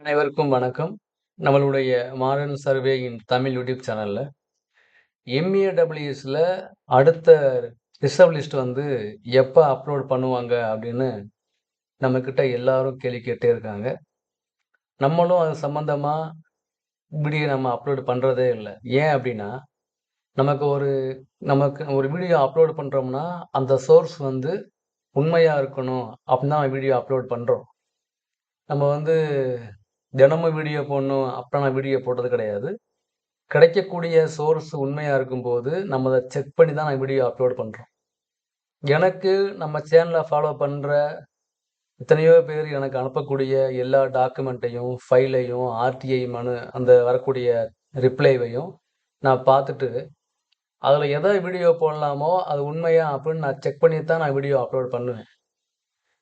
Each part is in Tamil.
அனைவருக்கும் வணக்கம். நம்மளுடைய modern survey in Tamil YouTube சேனலில் எம்ஏடபிள்யூஎஸில் அடுத்த ரிசர்வ் லிஸ்ட் வந்து எப்போ அப்லோட் பண்ணுவாங்க அப்படின்னு நம்மக்கிட்ட எல்லாரும் கேள்வி கேட்டே இருக்காங்க. நம்மளும் அது சம்மந்தமாக வீடியோ நம்ம அப்லோட் பண்ணுறதே இல்லை ஏன் அப்படின்னா, நமக்கு ஒரு நமக்கு ஒரு வீடியோ அப்லோட் பண்ணுறோம்னா அந்த சோர்ஸ் வந்து உண்மையாக இருக்கணும் அப்படின்னு தான் வீடியோ அப்லோட் பண்ணுறோம் நம்ம வந்து தினமும் வீடியோ போடணும் அப்போ நான் வீடியோ போட்டது கிடையாது. கிடைக்கக்கூடிய சோர்ஸ் உண்மையாக இருக்கும்போது, நம்ம அதை செக் பண்ணி தான் நான் வீடியோ அப்லோட் பண்ணுறோம் எனக்கு நம்ம சேனலை ஃபாலோ பண்ணுற எத்தனையோ பேர் எனக்கு அனுப்பக்கூடிய எல்லா டாக்குமெண்ட்டையும், ஃபைலையும், ஆர்டிஐ மனு அந்த வரக்கூடிய ரிப்ளைவையும் நான் பார்த்துட்டு, அதில் எதை வீடியோ போடலாமோ, அது உண்மையா அப்படின்னு நான் செக் பண்ணி தான் நான் வீடியோ அப்லோட் பண்ணுவேன்.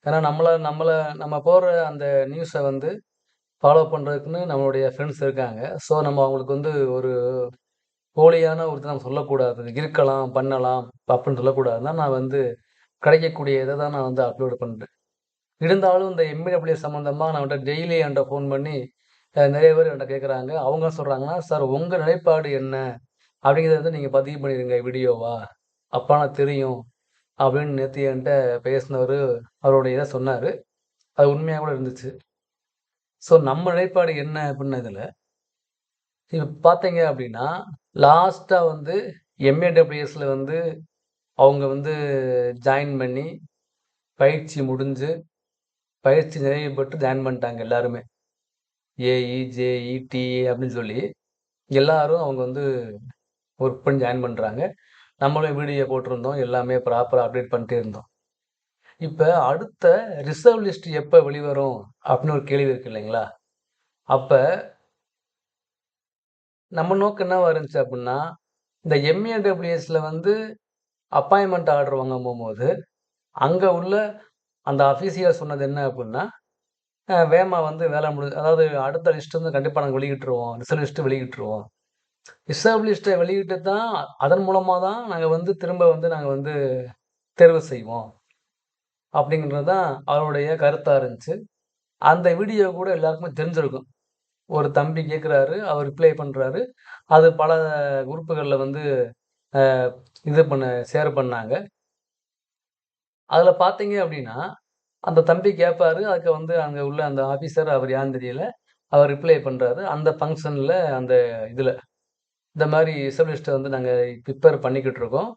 ஏன்னா நம்மளை நம்மளை நம்ம போடுற அந்த நியூஸை வந்து ஃபாலோ பண்ணுறதுக்குன்னு நம்மளுடைய ஃப்ரெண்ட்ஸ் இருக்காங்க. ஸோ நம்ம அவங்களுக்கு வந்து ஒரு போலியான ஒருத்தர் நம்ம சொல்லக்கூடாது. இருக்கலாம், பண்ணலாம் அப்படின்னு சொல்லக்கூடாதுன்னு நான் வந்து கிடைக்கக்கூடிய இதை தான் நான் வந்து அப்லோட் பண்ணுறேன் இருந்தாலும் இந்த எம்இடபிள்யூ சம்மந்தமாக நான் நம்மட்ட டெய்லி என்கிட்ட ஃபோன் பண்ணி நிறைய பேர் என்கிட்ட கேட்குறாங்க. அவங்க சொல்கிறாங்கன்னா "சார் உங்கள் நிலைப்பாடு என்ன? அப்படிங்கிறத வந்து நீங்கள் பதிவு பண்ணிடுங்க வீடியோவா. அப்பன்னா தெரியும்." அப்படின்னு நேற்று என்கிட்ட பேசினவர் அவருடைய இதை சொன்னார் அது உண்மையாக கூட இருந்துச்சு. ஸோ நம்ம நிலைப்பாடு என்ன அப்படின்னு இப்போ இப்ப பார்த்தீங்க அப்படின்னா, லாஸ்ட்டாக வந்து எம்ஏடபிள்யூஎஸில் வந்து அவங்க வந்து ஜாயின் பண்ணி, பயிற்சி முடிஞ்சு, பயிற்சி நிறைவு பெற்று ஜாயின் பண்ணிட்டாங்க எல்லாருமே. AE, JE, e, e, e அப்படின்னு சொல்லி எல்லாரும் அவங்க வந்து ஒர்க் பண்ணி ஜாயின் பண்ணுறாங்க நம்மளும் வீடியோ போட்டிருந்தோம். எல்லாமே ப்ராப்பராக அப்டேட் பண்ணிட்டே இருந்தோம். இப்போ அடுத்த ரிசர்வ் லிஸ்ட் எப்போ வெளிவரும்? அப்படின்னு ஒரு கேள்வி இருக்கு இல்லைங்களா? அப்போ நம்ம நோக்கம் என்னவா இருந்துச்சு அப்படின்னா, இந்த எம்ஏடபிள்யூஎஸில் வந்து அப்பாயின்மெண்ட் ஆர்டர் வாங்க போகும்போது அங்கே உள்ள அந்த அஃபீசியல் சொன்னது என்ன அப்படின்னா, வேமா வந்து வேலை முடிஞ்சு அதாவது அடுத்த லிஸ்ட் வந்து கண்டிப்பாக நாங்கள் வெளியிட்டுருவோம். ரிசர்வ் லிஸ்ட்டு வெளியிட்டுருவோம். ரிசர்வ் லிஸ்ட்டை வெளியிட்டு தான் அதன் மூலமாக தான் நாங்கள் வந்து திரும்ப வந்து நாங்கள் வந்து தேர்வு செய்வோம். அப்படிங்கிறது தான் அவருடைய கருத்தாக இருந்துச்சு. அந்த வீடியோ கூட எல்லாருக்குமே தெரிஞ்சிருக்கும். ஒரு தம்பி கேட்குறாரு. அவர் ரிப்ளை பண்ணுறாரு அது பல குரூப்புகளில் வந்து இது பண்ண ஷேர் பண்ணாங்க. அதில் பார்த்தீங்க அப்படின்னா, அந்த தம்பி கேட்பாரு. அதுக்கு வந்து அங்கே உள்ள அந்த ஆஃபீஸர் அவர் யான்னு தெரியல. அவர் ரிப்ளை பண்ணுறாரு அந்த ஃபங்க்ஷனில் அந்த இதில் இந்த மாதிரி ரிசர்வ் வந்து நாங்கள் ப்ரிப்பேர் பண்ணிக்கிட்டு இருக்கோம்.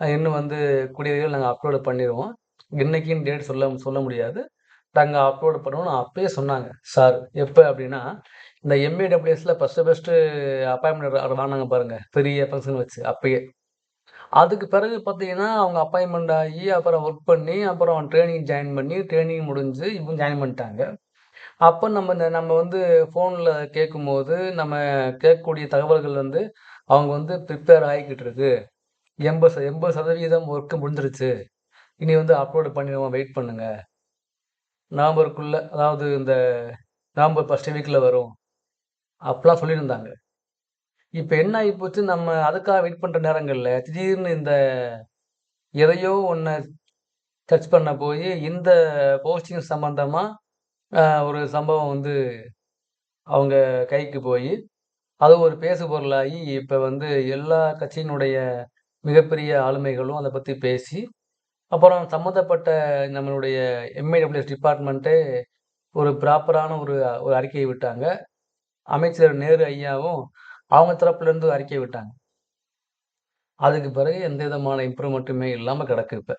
இன்னும் வந்து கூடிய நாங்கள் அப்லோடு பண்ணிடுவோம் இன்னைக்குன்னு டேட் சொல்ல சொல்ல முடியாது. நாங்கள் அப்லோட் பண்ணணும்னு அப்பயே சொன்னாங்க. சார் எப்போ அப்படின்னா, இந்த எம்.ஏ.டபிள்யூ.எஸ்ல ஃபஸ்ட்டு ஃபஸ்ட்டு அப்பாயின்மெண்ட் ஆர்டர் பாருங்கள் பெரிய ஃபங்க்ஷன் வச்சு அப்பயே. அதுக்கு பிறகு பார்த்தீங்கன்னா, அவங்க அப்பாயின்மெண்ட் ஆகி, அப்புறம் ஒர்க் பண்ணி, அப்புறம் ட்ரைனிங் ஜாயின் பண்ணி, ட்ரெய்னிங் முடிஞ்சு இவங்க ஜாயின் பண்ணிட்டாங்க. அப்போ நம்ம இந்த நம்ம வந்து ஃபோனில் கேட்கும்போது, நம்ம கேட்கக்கூடிய தகவல்கள் வந்து, அவங்க வந்து ப்ரிப்பேர் ஆகிக்கிட்டு இருக்கு. எண்பது எண்பது சதவீதம் ஒர்க்கு முடிஞ்சிருச்சு. இனி வந்து அப்லோடு பண்ணிடுவோம் வெயிட் பண்ணுங்க. நவம்பருக்குள்ள அதாவது இந்த நவம்பர் ஃபஸ்ட் வீக்கில் வரும். அப்பலாம் சொல்லியிருந்தாங்க. இப்போ என்ன ஆகிப்போச்சு நம்ம அதுக்காக வெயிட் பண்ணுற நேரங்களில் திடீர்னு இந்த எதையோ ஒன்று சர்ச் பண்ண போய் இந்த போஸ்டிங் சம்மந்தமாக ஒரு சம்பவம் வந்து அவங்க கைக்கு போய் அது ஒரு பேசு பொருளாகி, இப்போ வந்து எல்லா கட்சியினுடைய மிகப்பெரிய ஆளுமைகளும் அதை பற்றி பேசி, அப்புறம் சம்மந்தப்பட்ட நம்மளுடைய எம்ஐடபிள்யூஎஸ் டிபார்ட்மெண்ட்டே ஒரு ப்ராப்பரான ஒரு ஒரு அறிக்கையை விட்டாங்க. அமைச்சர் நேரு ஐயாவும் அவங்க தரப்புலேருந்து அறிக்கையை விட்டாங்க. அதுக்கு பிறகு எந்த விதமான இம்ப்ரூவ்மெண்ட்டுமே இல்லாமல் கிடக்கு இப்போ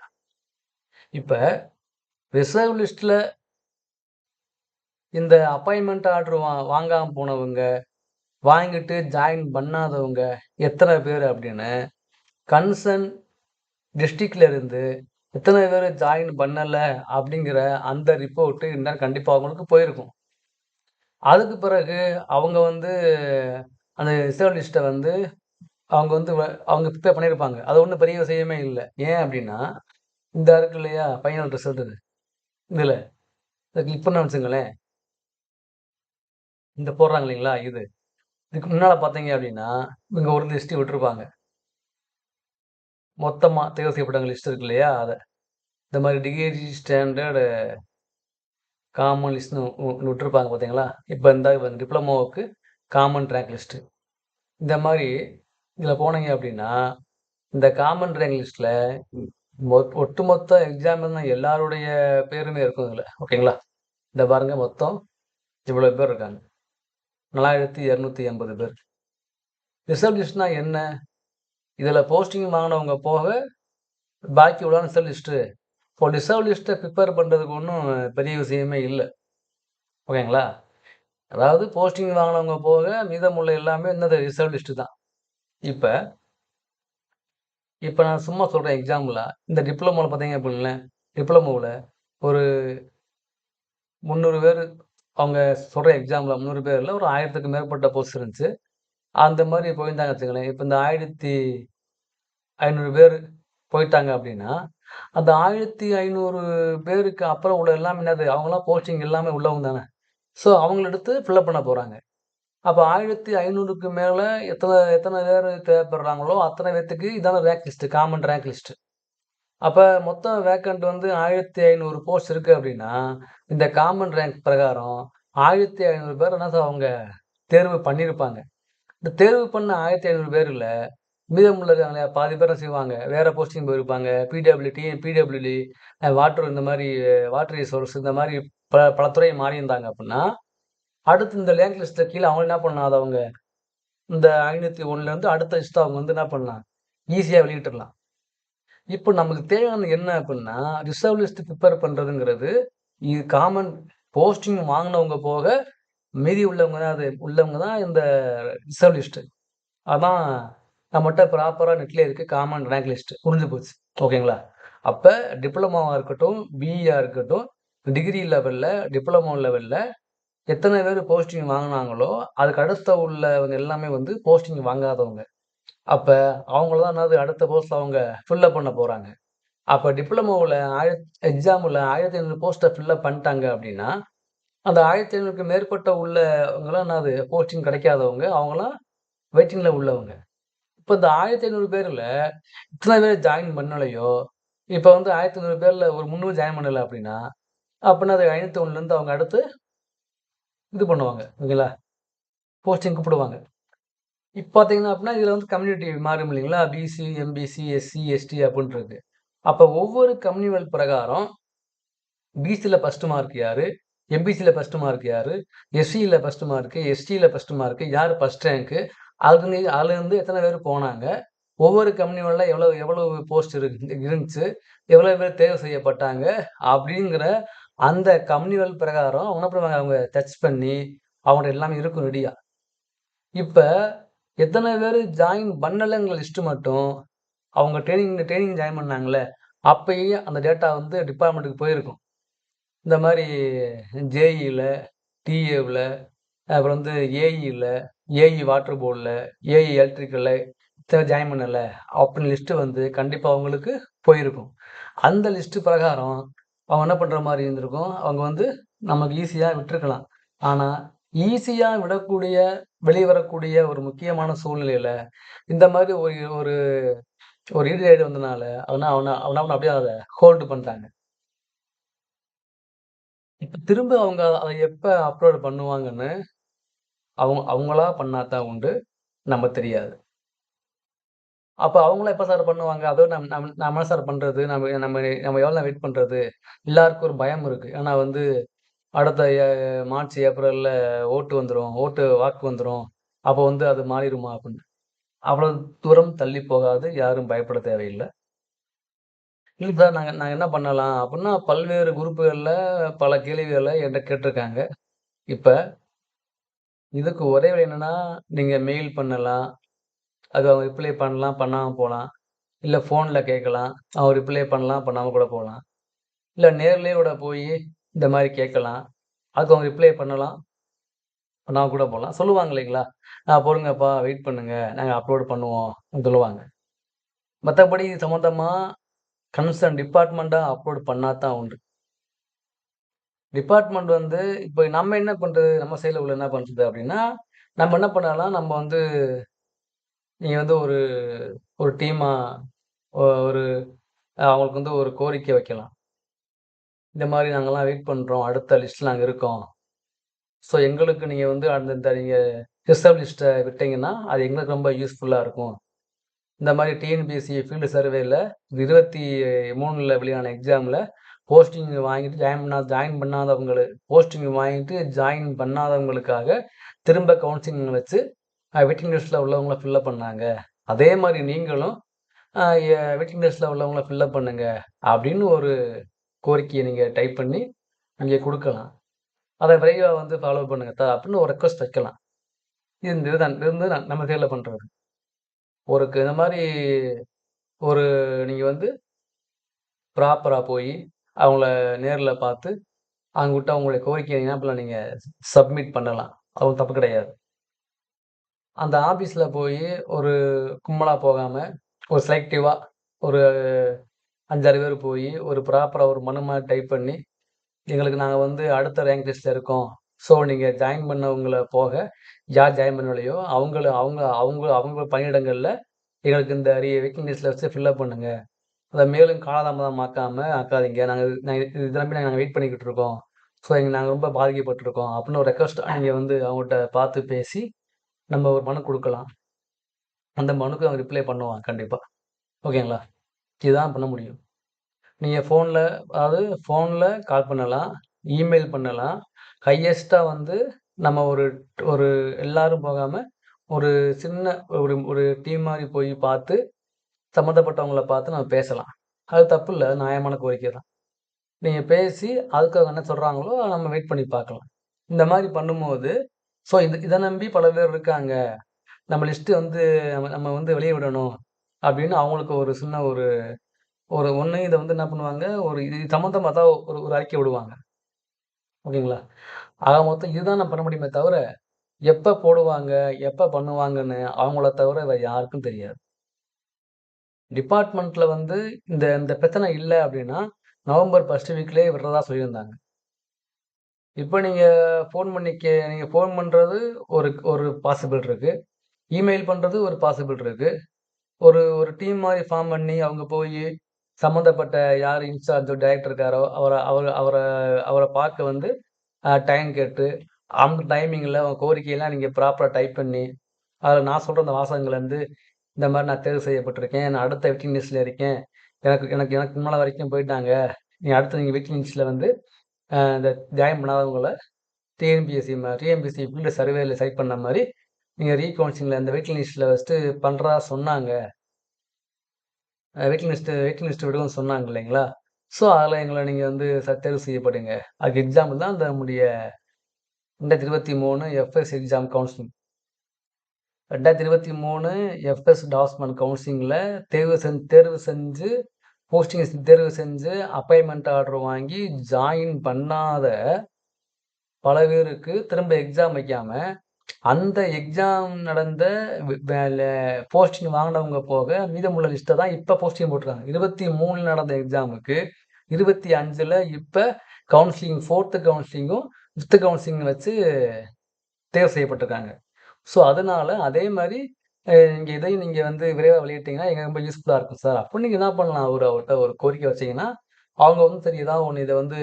இப்போ ரிசர்வ் லிஸ்ட்ல இந்த அப்பாயின்மெண்ட் ஆர்டர் வா வாங்காமல் போனவங்க, வாங்கிட்டு ஜாயின் பண்ணாதவங்க எத்தனை பேர் அப்படின்னு, கன்சர்ன் டிஸ்ட்ரிக்ட்ல இருந்து எத்தனை பேர் ஜாயின் பண்ணலை அப்படிங்கிற அந்த ரிப்போர்ட்டு இந்நேரம் கண்டிப்பாக அவங்களுக்கு போயிருக்கும். அதுக்கு பிறகு அவங்க வந்து அந்த ரிசர்வலிஸ்ட்டை வந்து அவங்க வந்து அவங்க பிரிப்பேர் பண்ணியிருப்பாங்க. அது ஒன்றும் பெரிய விஷயமே இல்லை ஏன் அப்படின்னா, இந்த இருக்கு இல்லையா? ஃபைனல் ரிசல்ட் இது. இதுல. இத கிளிக் பண்ண வச்சுங்களேன் இந்த போடுறாங்க இல்லைங்களா? இது. இதுக்கு முன்னால் பார்த்தீங்க அப்படின்னா, இவங்க ஒரு லிஸ்ட்டு விட்டுருப்பாங்க. மொத்தமாக தேர்வு செய்யப்பட்டவங்க லிஸ்ட் இருக்கு இல்லையா? அதை இந்த மாதிரி டிகிரி ஸ்டாண்டர்டு காமன் லிஸ்ட்னு விட்டுருப்பாங்க பார்த்தீங்களா? இப்போ இந்த டிப்ளமோவுக்கு காமன் ரேங்க் லிஸ்ட்டு. இந்த மாதிரி இதில் போனீங்க அப்படின்னா இந்த காமன் ரேங்க் லிஸ்ட்டில் மொ ஒட்டுமொத்த எக்ஸாம் தான் எல்லாருடைய பேருமே இருக்கும் இதில் ஓகேங்களா? இந்த பாருங்க மொத்தம் இவ்வளோ பேர் இருக்காங்க. 4280 பேர். ரிசர்வ் லிஸ்ட்னா என்ன? இதில் போஸ்டிங் வாங்கினவங்க போக, பாக்கி உள்ளான ரிசர்வ் லிஸ்ட்டு. இப்போ ரிசர்வ் லிஸ்ட்டை ப்ரிப்பேர் பண்ணுறதுக்கு ஒன்றும் பெரிய விஷயமே இல்லை ஓகேங்களா? அதாவது போஸ்டிங் வாங்கினவங்க போக, மீதமுள்ள எல்லாமே என்னது ரிசர்வ் லிஸ்ட்டு தான். இப்போ இப்போ நான் சும்மா சொல்கிறேன் எக்ஸாம்பிளாக இந்த டிப்ளமோவில் பார்த்தீங்க அப்படின்னா டிப்ளமோவில் ஒரு முந்நூறு பேர் அவங்க சொல்கிற எக்ஸாம்பிள் முந்நூறு பேரில் ஒரு 1000த்துக்கு மேற்பட்ட போஸ்ட் இருந்துச்சு. அந்த மாதிரி போயிருந்தாங்க வச்சுக்கங்களேன். இப்போ இந்த ஆயிரத்தி ஐநூறு பேர் போயிட்டாங்க அப்படின்னா அந்த 1500 பேருக்கு அப்புறம் உள்ள எல்லாமே என்னது? அவங்களாம் கோச்சிங் எல்லாமே உள்ளவங்க தானே. ஸோ அவங்கள எடுத்து ஃபில்லப் பண்ண போகிறாங்க அப்போ ஆயிரத்தி ஐநூறுக்கு மேலே எத்தனை எத்தனை பேர் தேவைப்படுறாங்களோ, அத்தனை பேர்த்துக்கு இதான rank list common rank list அப்போ மொத்தம் வேக்கண்ட் வந்து 1500 போஸ்ட் இருக்குது அப்படின்னா இந்த காமன் ரேங்க் பிரகாரம் ஆயிரத்தி ஐநூறு பேர் என்ன அவங்க தேர்வு பண்ணியிருப்பாங்க. இந்த தேர்வு பண்ண 1500 பேர்ல, மீதமுள்ள இருக்காங்க பாதி பேரும் செய்வாங்க? வேற போஸ்டிங் போயிருப்பாங்க. பிடபிள்யூடி, பிடபிள்யூடி, வாட்டர் இந்த மாதிரி வாட்டர் ரிசோர்ஸ் இந்த மாதிரி பல பல துறை மாறியிருந்தாங்க அப்படின்னா அடுத்து இந்த லேங்க் லிஸ்ட்ல கீழே அவங்க என்ன பண்ணாது அவங்க, இந்த 501லேருந்து அடுத்த லிஸ்ட்டை அவங்க வந்து என்ன பண்ணலாம்? ஈஸியாக வெளியிட்டுடலாம் இப்போ நமக்கு தேவையானது என்ன அப்படின்னா ரிசர்வ் லிஸ்ட் ப்ரிப்பேர் பண்ணுறதுங்கிறது இது காமன் போஸ்டிங் வாங்கினவங்க போக, மீதி உள்ளவங்க தான் அது உள்ளவங்க தான் இந்த ரிசர்வ் லிஸ்ட்டு அதான் நம்மகிட்ட ப்ராப்பராக நெட்லயே இருக்கு காமன் ரேங்க் லிஸ்ட். புரிஞ்சு போச்சு. ஓகேங்களா? அப்போ டிப்ளமாவாக இருக்கட்டும், பிஇயாக இருக்கட்டும், டிகிரி லெவலில் டிப்ளமோ லெவலில் எத்தனை பேர் போஸ்டிங் வாங்கினாங்களோ அதுக்கு அடுத்த உள்ளவங்க எல்லாமே வந்து போஸ்டிங் வாங்காதவங்க. அப்போ அவங்கள தான் என்னது அடுத்த போஸ்ட்டில் அவங்க ஃபில்லப் பண்ண போகிறாங்க அப்போ டிப்ளமோவில் ஆயிரத் எக்ஸாமில் ஆயிரத்தி ஐநூறு போஸ்ட்டை ஃபில்லப் பண்ணிட்டாங்க அப்படின்னா அந்த 1500க்கு மேற்பட்ட உள்ளவங்கலாம் என்னது போஸ்டிங் கிடைக்காதவங்க, அவங்கலாம் வெயிட்டிங்ல உள்ளவங்க. இப்ப இந்த 1500 பேர்ல இத்தனை பேர் ஜாயின் பண்ணலையோ, இப்ப வந்து 1500 பேர்ல ஒரு 300 ஜாயின் பண்ணல அப்படின்னா அப்பன்னா அது 501லேருந்து அவங்க அடுத்து இது பண்ணுவாங்க. ஓகேங்களா? போஸ்டிங் கூப்பிடுவாங்க. இப்ப பார்த்தீங்கன்னா அப்படின்னா இதுல வந்து கம்யூனிட்டி மாறும் இல்லைங்களா? பிசி, எம்பிசி, எஸ்சி, எஸ்டி அப்படின்றது. இருக்கு. அப்ப ஒவ்வொரு கம்யூனிவல் பிரகாரம் பிசில ஃபர்ஸ்ட் மார்க் யாரு? எம்பிசியில் ஃபர்ஸ்ட் மார்க் யார் எஸ்சியில் ஃபர்ஸ்ட் மார்க்கு, எஸ்டியில் ஃபர்ஸ்ட் மார்க்கு, யார் ஃபஸ்ட் ரேங்க்கு? அதுலேருந்து அதுலேருந்து எத்தனை பேர் போனாங்க? ஒவ்வொரு கம்பெனிகளில் எவ்வளோ எவ்வளோ போஸ்ட் இருக்கு இருந்துச்சு? எவ்வளோ பேர் தேர்வு செய்யப்பட்டாங்க? அப்படிங்கிற அந்த கம்பெனிகள் பிரகாரம் அவங்க என்ன பண்ணுவாங்க? அவங்க டச் பண்ணி, அவங்கள்ட்ட எல்லாமே இருக்கும் ரெடியாக இப்போ எத்தனை பேர் ஜாயின் பண்ணலைங்கிற லிஸ்ட்டு மட்டும், அவங்க ட்ரைனிங் ட்ரைனிங் ஜாயின் பண்ணாங்களே அப்பயே அந்த டேட்டா வந்து டிபார்ட்மெண்ட்டுக்கு போயிருக்கும். இந்த மாதிரி ஜேஇயில் டிஏவில் அப்புறம் வந்து ஏஇயில் ஏஇ வாட்டர் போர்டில் ஏஇ எலக்ட்ரிக்கலில் இத்தனை ஜாயின் பண்ணலை அப்படின்னு லிஸ்ட்டு வந்து கண்டிப்பாக அவங்களுக்கு போயிருக்கும். அந்த லிஸ்ட்டு பிரகாரம் அவங்க என்ன பண்ணுற மாதிரி இருந்திருக்கும், அவங்க வந்து நமக்கு ஈஸியாக விட்டுருக்கலாம். ஆனால் ஈஸியாக விடக்கூடிய, வெளியே வரக்கூடிய ஒரு முக்கியமான சூழ்நிலையில் இந்த மாதிரி ஒரு ஒரு ஒரு ஈடுகேடு வந்தனால, அவனை அவனை அவனை அவனை அப்படியே அதை ஹோல்டு பண்ணிட்டாங்க இப்ப திரும்ப அவங்க அத எப்ப அப்லோட் பண்ணுவாங்கன்னு, அவங்க அவங்களா பண்ணா தான் உண்டு. நம்ம தெரியாது. அப்ப அவங்களா எப்ப சார் பண்ணுவாங்க? அதோ நம் நம் நம்ம என்ன சார் பண்றது? நம்ம நம்ம நம்ம எவ்வளோ நேரம் வெயிட் பண்றது? எல்லாருக்கும் ஒரு பயம் இருக்கு. ஏன்னா வந்து அடுத்த எ மார்ச், ஏப்ரல்ல ஓட்டு வந்துரும். ஓட்டு வாக்கு வந்துரும். அப்போ வந்து அது மாறிருமா அப்படின்னு அவ்வளோ தூரம் தள்ளி போகாது. யாரும் பயப்பட தேவையில்ல. இல்லை சார் நாங்கள் நாங்கள் என்ன பண்ணலாம்? அப்படின்னா பல்வேறு குரூப்புகளில் பல கேள்விகளை என்கிட்ட கேட்டிருக்காங்க இப்போ இதுக்கு ஒரே வழி என்னன்னா, நீங்கள் மெயில் பண்ணலாம். அது அவங்க ரிப்ளை பண்ணலாம், பண்ணாமல் போகலாம் இல்லை ஃபோனில் கேட்கலாம். அவங்க ரிப்ளை பண்ணலாம், பண்ணாமல் கூட போகலாம் இல்லை நேர்லேயே கூட போய் இந்த மாதிரி கேட்கலாம். அதுக்கு அவங்க ரிப்ளை பண்ணலாம். பண்ணாமல் கூட போகலாம் சொல்லுவாங்க இல்லைங்களா? நான் பொறுங்கப்பா, வெயிட் பண்ணுங்கள் நாங்கள் அப்லோட் பண்ணுவோம்." சொல்லுவாங்க. மற்றபடி சம்மந்தமாக கன்சர்ன் டிபார்ட்மெண்ட்டாக அப்லோட் பண்ணால் தான் உண்டு. டிபார்ட்மெண்ட் வந்து இப்போ நம்ம என்ன பண்ணுறது நம்ம சைடில் உள்ள என்ன பண்ணுறது அப்படின்னா நம்ம என்ன பண்ணலாம், நம்ம வந்து நீங்கள் வந்து ஒரு ஒரு டீமாக ஒரு அவங்களுக்கு வந்து ஒரு கோரிக்கை வைக்கலாம். இந்த மாதிரி நாங்கள்லாம் வெயிட் பண்ணுறோம் அடுத்த லிஸ்ட்டில் நாங்கள் இருக்கோம். ஸோ எங்களுக்கு நீங்கள் வந்து அந்த இந்த நீங்கள் ரிசர்வ் லிஸ்ட்டை விட்டீங்கன்னா, அது எங்களுக்கு ரொம்ப யூஸ்ஃபுல்லாக இருக்கும். இந்த மாதிரி டிஎன்பிஎஸ்சி ஃபீல்டு சர்வேயில் இருபத்தி மூணில் வெளியான எக்ஸாமில் போஸ்டிங் வாங்கிட்டு ஜாயின் பண்ணா ஜாயின் பண்ணாதவங்கள போஸ்டிங் வாங்கிட்டு ஜாயின் பண்ணாதவங்களுக்காக திரும்ப கவுன்சிலிங் வச்சு வெயிட்டிங் லிஸ்ட்டில் உள்ளவங்கள ஃபில்லப் பண்ணாங்க. அதே மாதிரி நீங்களும் வெயிட்டிங் லிஸ்ட்டில் உள்ளவங்கள ஃபில்லப் பண்ணுங்க. அப்படின்னு ஒரு கோரிக்கையை நீங்கள் டைப் பண்ணி இங்கே கொடுக்கலாம் அதை விரைவாக வந்து ஃபாலோ பண்ணுங்க தா அப்படின்னு ஒரு ரெக்வஸ்ட் வைக்கலாம். இது இதுதான் இருந்து நம்ம சைட்ல பண்ணுறது ஒரு க இந்த மாதிரி ஒரு நீங்கள் வந்து ப்ராப்பராக போய் அவங்கள நேரில் பார்த்து, அவங்ககிட்ட அவங்களுடைய கோரிக்கைய என்ன நீங்கள் சப்மிட் பண்ணலாம். அது தப்பு கிடையாது. அந்த ஆஃபீஸில் போய் ஒரு கும்பலாக போகாமல் ஒரு செலக்டிவாக ஒரு 5, 6 பேர் போய் ஒரு ப்ராப்பராக ஒரு மனு டைப் பண்ணி, எங்களுக்கு நாங்கள் வந்து அடுத்த ரேங்க் லிஸ்ட்டில் இருக்கோம். ஸோ நீங்கள் ஜாயின் பண்ணவங்களை போக, யார் ஜாயின் பண்ணலையோ அவங்கள அவங்க அவங்க அவங்க பணியிடங்களில் எங்களுக்கு இந்த அரிய வெயிட்டிங் லிஸ்ட்டில் வச்சு ஃபில்லப் பண்ணுங்கள் அதை மேலும் காலதாமதம் ஆக்காமல் ஆக்காதீங்க. நாங்கள் நாங்கள் இது நம்பி நாங்கள் வெயிட் பண்ணிக்கிட்டு இருக்கோம். ஸோ எங்கள் நாங்கள் ரொம்ப பாதிக்கப்பட்டிருக்கோம் அப்படின்னு ஒரு ரெக்வஸ்ட்டாக நீங்கள் வந்து அவங்கள்ட்ட பார்த்து பேசி, நம்ம ஒரு மனு கொடுக்கலாம் அந்த மனுக்கு அவங்க ரிப்ளை பண்ணுவான் கண்டிப்பாக ஓகேங்களா? இதுதான் பண்ண முடியும். நீங்கள் ஃபோனில் அதாவது ஃபோனில் கால் பண்ணலாம். இமெயில் பண்ணலாம். ஹையஸ்ட்டாக வந்து நம்ம ஒரு ஒரு எல்லாரும் போகாமல் ஒரு சின்ன ஒரு ஒரு டீம் மாதிரி போய் பார்த்து, சம்மந்தப்பட்டவங்கள பார்த்து நம்ம பேசலாம். அது தப்பு இல்லை அது நியாயமான கோரிக்கை தான். நீங்கள் பேசி அதுக்கு அவங்க என்ன சொல்கிறாங்களோ நம்ம வெயிட் பண்ணி பார்க்கலாம். இந்த மாதிரி பண்ணும்போது, ஸோ இந்த இதை நம்பி பல பேர் இருக்காங்க. நம்ம லிஸ்ட்டு வந்து நம்ம நம்ம வந்து வெளியே விடணும். அப்படின்னு அவங்களுக்கு ஒரு சின்ன ஒரு ஒரு ஒன்று இதை வந்து என்ன பண்ணுவாங்க, ஒரு இது சம்மந்தமாக தான் ஒரு ஒரு அறிக்கை விடுவாங்க. ஓகேங்களா? ஆக மொத்தம் இதுதான் நான் பண்ண முடியுமே தவிர, எப்போ போடுவாங்க, எப்போ பண்ணுவாங்கன்னு அவங்கள தவிர வேறு யாருக்கும் தெரியாது. டிபார்ட்மெண்ட்டில் வந்து இந்த இந்த பிரச்சனை இல்லை அப்படின்னா, நவம்பர் ஃபஸ்ட்டு வீக்லேயே விடுறதா சொல்லியிருந்தாங்க. இப்போ நீங்கள் ஃபோன் பண்ணி கே ஃபோன் பண்ணுறது ஒரு ஒரு பாசிபிள் இருக்குது இமெயில் பண்ணுறது ஒரு பாசிபிள் இருக்குது ஒரு ஒரு டீம் மாதிரி ஃபார்ம் பண்ணி அவங்க போய் சம்மந்தப்பட்ட யார் இன்சார்ஜோ, டைரக்டர் இருக்காரோ, அவரை அவர் அவரை அவரை பார்க்க வந்து டைம் கேட்டு, அந்த டைமிங்கில் உங்கள் கோரிக்கையெல்லாம் நீங்கள் ப்ராப்பராக டைப் பண்ணி, அதில் நான் சொல்கிற அந்த வாசகங்கள்லேருந்து வந்து, இந்த மாதிரி நான் தேர்வு செய்யப்பட்டிருக்கேன். நான் அடுத்த வெயிட்டிங் லிஸ்ட்டில் இருக்கேன். எனக்கு எனக்கு எனக்கு முன்னால் வரைக்கும் போயிட்டாங்க. நீங்கள் அடுத்த நீங்கள் வெயிட்டிங் லிஸ்ட்ல வந்து இந்த ஜாயின் பண்ணாதவங்கள டிஎன்பிஎஸ்சி டிஎன்பிஎஸ்சி ஃபீல்டு சர்வேல செலக்ட் பண்ண மாதிரி நீங்கள் ரீகவுன்சிலிங்கில் அந்த வெயிட்டிங் லிஸ்ட்டில் ஃபஸ்ட்டு பண்ணுறதா சொன்னாங்க. வெயிட்டிங் லிஸ்ட் வெயிட்டிங் லிஸ்ட் விடுவோம்னு சொன்னாங்க இல்லைங்களா? ஸோ அதில் எங்களை நீங்கள் வந்து ச தேர்வு செய்யப்படுங்க. அதுக்கு எக்ஸாம்பிள் தான் அந்த நம்முடைய 2023 எஃப்எஸ் எக்ஸாம் கவுன்சிலிங். 2023 எஃப்எஸ் டாஸ்மன் கவுன்சிலிங்கில் தேர்வு செஞ்சு தேர்வு செஞ்சு போஸ்டிங் தேர்வு செஞ்சு அப்பாயின்மெண்ட் ஆர்டர் வாங்கி ஜாயின் பண்ணாத பல பேருக்கு திரும்ப எக்ஸாம் வைக்காமல் அந்த எக்ஸாம் நடந்த போஸ்டிங் வாங்கினவங்க போக மீதமுள்ள லிஸ்ட்டை தான் இப்போ போஸ்டிங் போட்டுருக்காங்க. 23ல நடந்த எக்ஸாமுக்கு இருபத்தி அஞ்சில் இப்போ கவுன்சிலிங் ஃபோர்த்து கவுன்சிலிங்கும், ஃபிஃப்த்து கவுன்சிலிங் வச்சு தேர்வு செய்யப்பட்டிருக்காங்க. ஸோ அதனால அதே மாதிரி நீங்கள் இதை இதையும் வந்து விரைவாக வெளியிட்டீங்கன்னா, எங்களுக்கு ரொம்ப யூஸ்ஃபுல்லாக இருக்கும் சார். அப்போ நீங்கள் என்ன பண்ணலாம், ஒரு அவர்கிட்ட ஒரு கோரிக்கை வச்சீங்கன்னா, அவங்க வந்து சரி ஏதாவது ஒன்று இதை வந்து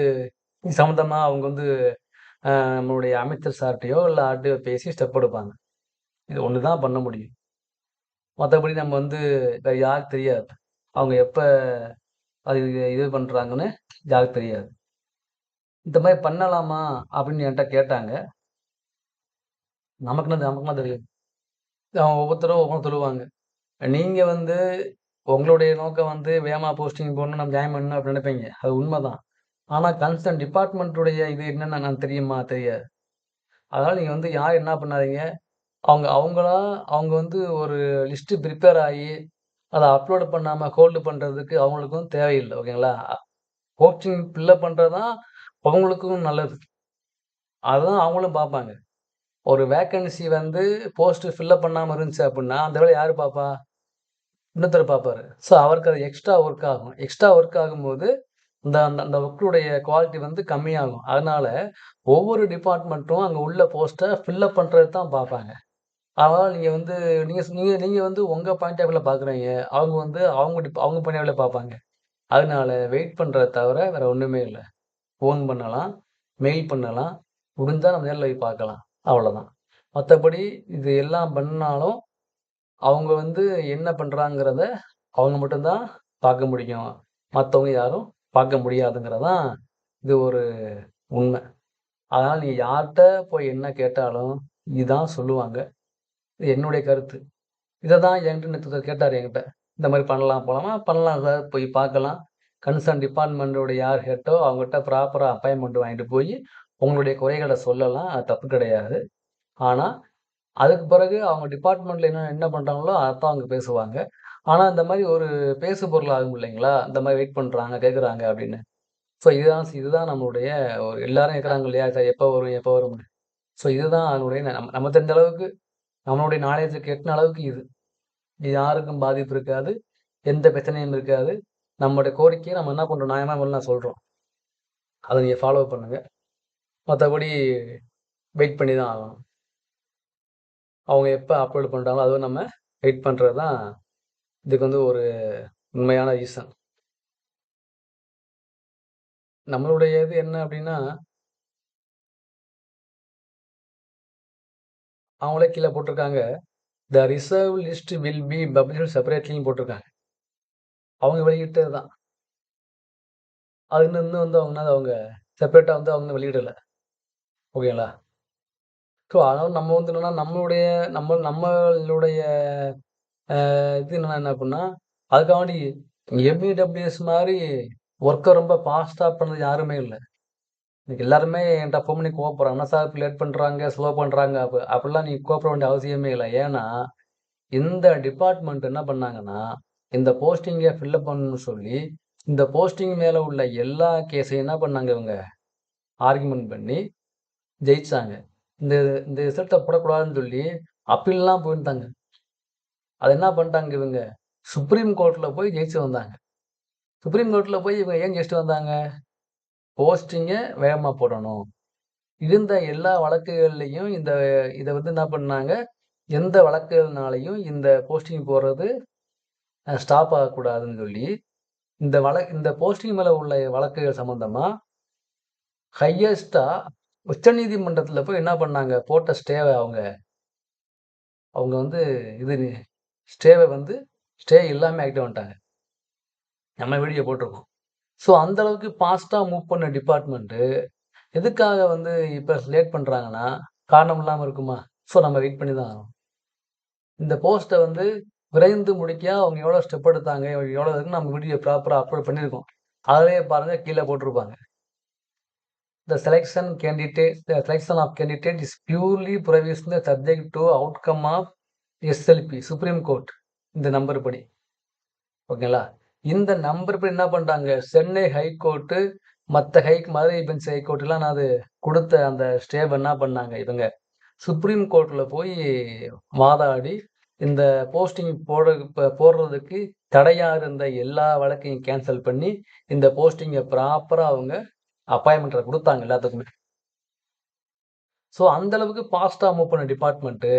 சம்மந்தமாக அவங்க வந்து நம்மளுடைய அமைச்சர் சார்ட்டையோ இல்லை யார்ட்டயோ பேசி ஸ்டெப் எடுப்பாங்க. இது ஒன்று தான் பண்ண முடியும். மற்றபடி நம்ம வந்து வேற யாருக்கும் தெரியாது. அவங்க எப்போ அது இது பண்ணுறாங்கன்னு யாருக்கு தெரியாது. இந்த மாதிரி பண்ணலாமா? அப்படின்னு என்கிட்ட கேட்டாங்க. நமக்கு என்ன நமக்கு தெரியும்? அவங்க ஒவ்வொருத்தரும் ஒவ்வொரு சொல்லுவாங்க. நீங்கள் வந்து உங்களுடைய நோக்கம் வந்து வேமா போஸ்டிங் போடணும், நம்ம ஜாயின் பண்ணணும் அப்படின்னு நினைப்பீங்க. அது உண்மதான். ஆனால் கன்சர்ன் டிபார்ட்மெண்ட்டுடைய இது என்னென்ன நான் தெரியுமா? தெரியாது. அதனால் நீங்கள் வந்து யார் என்ன பண்ணாதீங்க, அவங்க அவங்களா அவங்க வந்து ஒரு லிஸ்ட்டு ப்ரிப்பேர் ஆகி அதை அப்லோடு பண்ணாமல் ஹோல்டு பண்ணுறதுக்கு அவங்களுக்கும் தேவையில்லை ஓகேங்களா? கோச்சிங் ஃபில்லப் பண்ணுறது தான் அவங்களுக்கும் நல்லது. அதுதான் அவங்களும் பார்ப்பாங்க. ஒரு வேக்கன்சி வந்து போஸ்ட்டு ஃபில்லப் பண்ணாமல் இருந்துச்சு அப்படின்னா, அந்த வேலை யார் பார்ப்பா? இன்னொருத்தர் பார்ப்பாரு. ஸோ அவருக்கு அது எக்ஸ்ட்ரா ஒர்க் ஆகும். எக்ஸ்ட்ரா ஒர்க் ஆகும்போது, இந்த அந்த அந்த ஒர்க்குடைய குவாலிட்டி வந்து கம்மியாகும். அதனால ஒவ்வொரு டிபார்ட்மெண்ட்டும் அங்கே உள்ள போஸ்ட்டை ஃபில்லப் பண்ணுறது தான் பார்ப்பாங்க. அதனால் நீங்கள் வந்து நீங்கள் நீங்கள் நீங்கள் வந்து உங்கள் பாயிண்ட் ஆஃப் வியூல பார்க்குறீங்க. அவங்க வந்து அவங்க டிப் அவங்க பாயிண்ட் ஆஃப் பார்ப்பாங்க. அதனால வெயிட் பண்ணுறத தவிர வேறு ஒன்றுமே இல்லை ஃபோன் பண்ணலாம், மெயில் பண்ணலாம். முடிஞ்சால் நம்ம நேரில் போய் பார்க்கலாம். அவ்வளோதான். மற்றபடி இது எல்லாம் பண்ணாலும், அவங்க வந்து என்ன பண்ணுறாங்கிறத அவங்க மட்டும்தான் பார்க்க முடியும். மற்றவங்க யாரும் பார்க்க முடியாதுங்கிறதான் இது ஒரு உண்மை. அதனால் நீ யார்கிட்ட போய் என்ன கேட்டாலும் இதுதான் சொல்லுவாங்க. இது என்னுடைய கருத்து. இதை தான் என்கிட்ட நேத்து கேட்டார் என்கிட்ட. இந்த மாதிரி பண்ணலாம் போகலாமா பண்ணலாம் சார். போய் பார்க்கலாம். கன்சர்ன் டிபார்ட்மெண்ட்டோட யார் ஹெட்டோ அவங்ககிட்ட ப்ராப்பராக அப்பாயின்மெண்ட் வாங்கிட்டு போய் உங்களுடைய குறைகளை சொல்லலாம். அது தப்பு கிடையாது. ஆனால் அதுக்கு பிறகு அவங்க டிபார்ட்மெண்ட்டில் என்ன என்ன அதை தான் அவங்க பேசுவாங்க. ஆனால் இந்த மாதிரி ஒரு பேசு பொருள் ஆகும் இல்லைங்களா? இந்த மாதிரி வெயிட் பண்ணுறாங்க கேட்குறாங்க அப்படின்னு. ஸோ இதுதான் இதுதான் நம்மளுடைய ஒரு எல்லாரும் இருக்கிறாங்க இல்லையா? சார் எப்போ வரும்? எப்போ வரும்னு? ஸோ இதுதான் அதனுடைய நம்ம நம்ம தெரிஞ்ச அளவுக்கு நம்மளுடைய நாலேஜுக்கு எட்டின அளவுக்கு இது. இது யாருக்கும் பாதிப்பு இருக்காது. எந்த பிரச்சனையும் இருக்காது. நம்மளுடைய கோரிக்கையை நம்ம என்ன பண்றோம்? நியாயமாக நான் சொல்கிறோம் அதை நீங்கள் ஃபாலோ பண்ணுங்கள் மற்றபடி வெயிட் பண்ணி தான் ஆகணும். அவங்க எப்போ அப்லோட் பண்ணுறாங்களோ அதுவும் நம்ம வெயிட் பண்ணுறது தான் இதுக்கு வந்து ஒரு உண்மையான ரீசன். நம்மளுடைய இது என்ன அப்படின்னா அவங்களே கீழே போட்டிருக்காங்க. The reserve list will be publish செப்பரேட்லையும் போட்டிருக்காங்க. அவங்க வெளியிட்டது தான். அது இன்னும் இன்னும் வந்து அவங்க அவங்க செப்பரேட்டா வந்து அவங்க வெளியிடல. ஓகேங்களா? ஸோ அதனால் நம்ம வந்து என்னன்னா, நம்மளுடைய நம்ம நம்மளுடைய இது என்ன அப்டின்னா, அதுக்காண்டி எம்இடபிள்யூஎஸ் மாதிரி ஒர்க்கை ரொம்ப ஃபாஸ்ட்டாக பண்ணது யாருமே இல்லை இன்னைக்கு எல்லாருமே என்கிட்ட ஃபோன் பண்ணி கோவப்படுறாங்க. என்ன சார் லேட் பண்ணுறாங்க ஸ்லோ பண்ணுறாங்க அப்போ அப்படிலாம் நீ கோப்பிட வேண்டிய அவசியமே இல்லை ஏன்னா, இந்த டிபார்ட்மெண்ட் என்ன பண்ணாங்கன்னா, இந்த போஸ்டிங்கை ஃபில்லப் பண்ணணும்னு சொல்லி, இந்த போஸ்டிங் மேலே உள்ள எல்லா கேஸையும் என்ன பண்ணாங்க இவங்க, ஆர்குமெண்ட் பண்ணி ஜெயிச்சாங்க. இந்த இந்த ரிசல்ட்டை போடக்கூடாதுன்னு சொல்லி அப்பீல்லாம் போயிருந்தாங்க. அதை என்ன பண்ணிட்டாங்க இவங்க, சுப்ரீம் கோர்ட்டில் போய் ஜெயிச்சு வந்தாங்க. சுப்ரீம் கோர்ட்டில் போய் இவங்க ஏன் ஜெயிச்சுட்டு வந்தாங்க? போஸ்டிங்கை வேகமாக போடணும். இருந்த எல்லா வழக்குகள்லையும் இந்த இதை வந்து என்ன பண்ணாங்க, எந்த வழக்குனாலையும் இந்த போஸ்டிங் போடுறது ஸ்டாப் ஆகக்கூடாதுன்னு சொல்லி, இந்த வழ இந்த போஸ்டிங் மேலே உள்ள வழக்குகள் சம்மந்தமாக ஹையஸ்ட்டா உச்சநீதிமன்றத்தில் போய் என்ன பண்ணாங்க, போட்ட ஸ்டேவை அவங்க அவங்க வந்து இது ஸ்டேவை வந்து ஸ்டே இல்லாமல் ஆக்டிவ் வந்துட்டாங்க. நம்ம வீடியோ போட்டிருக்கோம். ஸோ அந்த அளவுக்கு மூவ் பண்ண டிபார்ட்மெண்ட்டு, எதுக்காக வந்து இப்போ லேட் பண்ணுறாங்கன்னா காரணம் இல்லாமல் இருக்குமா? ஸோ நம்ம வெயிட் பண்ணி தான் ஆகணும். இந்த போஸ்ட்டை வந்து விரைந்து முடிக்க அவங்க எவ்வளோ ஸ்டெப் எடுத்தாங்க, எவ்வளோ இருக்குன்னு நம்ம வீடியோ ப்ராப்பராக அப்லோட் பண்ணியிருக்கோம். அதிலே பாருங்க கீழே போட்டிருப்பாங்க. The selection candidate candidate the selection of candidate is purely provisionally subject to outcome of SLP supreme court இந்த நம்பர் படி. ஓகேங்களா? இந்த நம்பர் படி என்ன பண்ணுறாங்க சென்னை ஹைகோர்ட்டு, மற்ற ஹை மதுரை பெஞ்ச் ஹைகோர்ட்லாம் அது கொடுத்த அந்த ஸ்டேவை என்ன பண்ணாங்க இவங்க, சுப்ரீம் கோர்ட்டில் போய் வாதாடி, இந்த போஸ்டிங் போட இப்போ போடுறதுக்கு தடையாக இருந்த எல்லா வழக்கையும் கேன்சல் பண்ணி, இந்த போஸ்டிங்கை ப்ராப்பராக அவங்க அப்பாயின்மெண்ட்டை கொடுத்தாங்க எல்லாத்துக்குமே. ஸோ அந்தளவுக்கு ஃபாஸ்ட்டாக மூவ் பண்ண டிபார்ட்மெண்ட்டு,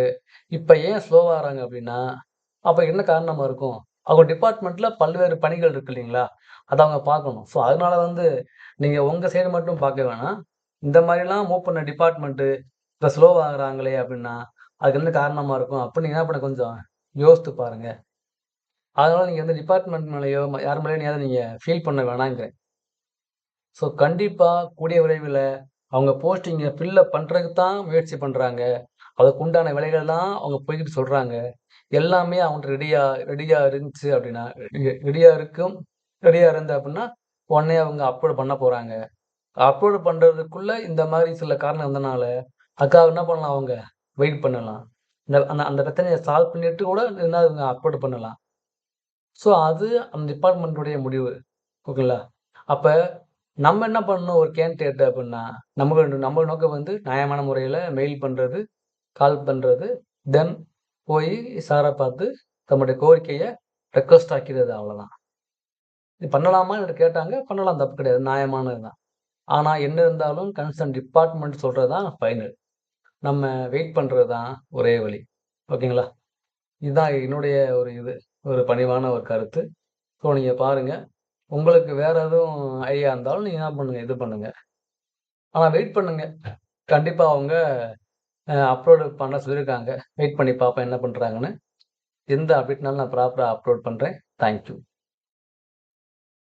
இப்போ ஏன் ஸ்லோவாகிறாங்க அப்படின்னா அப்போ என்ன காரணமாக இருக்கும்? அவங்க டிபார்ட்மெண்ட்டில் பல்வேறு பணிகள் இருக்கு இல்லைங்களா? அதை அவங்க பார்க்கணும். ஸோ அதனால வந்து நீங்கள் உங்கள் சைடு மட்டும் பார்க்க வேணாம். இந்த மாதிரிலாம் மூவ் பண்ண டிபார்ட்மெண்ட்டு இப்போ ஸ்லோவாகிறாங்களே அப்படின்னா அதுக்கு என்ன காரணமாக இருக்கும்? அப்படின்னு என்ன பண்ண கொஞ்சம் யோசித்து பாருங்கள் அதனால் நீங்கள் எந்த டிபார்ட்மெண்ட் மேலேயோ யார் மேலேயோ நீங்கள் ஃபீல் பண்ண வேணாங்கிறேன். ஸோ கண்டிப்பாக கூடிய விரைவில் அவங்க போஸ்டிங்கை ஃபில்லப் பண்ணுறதுக்கு தான் முயற்சி பண்ணுறாங்க அதுக்கு உண்டான தான் அவங்க போய்கிட்டு சொல்கிறாங்க எல்லாமே அவங்கள்ட்ட ரெடியாக ரெடியாக இருந்துச்சு அப்படின்னா ரெடியாக இருக்கும். ரெடியாக இருந்து அப்படின்னா உடனே அவங்க அப்லோட் பண்ண போகிறாங்க அப்லோட் பண்ணுறதுக்குள்ளே இந்த மாதிரி சில காரணம் இருந்தனால அக்கா என்ன பண்ணலாம் அவங்க, வெயிட் பண்ணலாம். இந்த அந்த அந்த பிரச்சனையை சால்வ் பண்ணிட்டு கூட என்ன இவங்க அப்லோட் பண்ணலாம். ஸோ அது அந்த டிபார்ட்மெண்ட்டுடைய முடிவு. ஓகேங்களா? அப்போ நம்ம என்ன பண்ணணும் ஒரு கேண்டிடேட் அப்படின்னா நம்ம நம்ம நோக்கம் வந்து நியாயமான முறையில் மெயில் பண்ணுறது கால் பண்ணுறது தென் போய் சாரை பார்த்து தம்முடைய கோரிக்கையை ரெக்வெஸ்ட் ஆக்கிறது அவ்வளோதான். இது பண்ணலாமா என்று கேட்டாங்க. பண்ணலாம் தப்பு கிடையாது. நியாயமானது தான். ஆனால் என்ன இருந்தாலும் கன்சர்ன் டிபார்ட்மெண்ட் சொல்கிறது தான் ஃபைனல். நம்ம வெயிட் பண்ணுறது தான் ஒரே வழி. ஓகேங்களா? இதுதான் என்னுடைய ஒரு இது. ஒரு பணிவான ஒரு கருத்து. ஸோ நீங்கள் பாருங்கள் உங்களுக்கு வேற எதுவும் ஐடியா இருந்தாலும் நீங்க என்ன பண்ணுங்க, இது பண்ணுங்க. ஆனா வெயிட் பண்ணுங்க. கண்டிப்பா அவங்க அப்லோடு பண்ண சொல்லியிருக்காங்க. வெயிட் பண்ணி பார்ப்பேன் என்ன பண்ணுறாங்கன்னு எந்த அப்டேட்னாலும் நான் ப்ராப்பராக அப்லோட் பண்ணுறேன் தேங்க் யூ.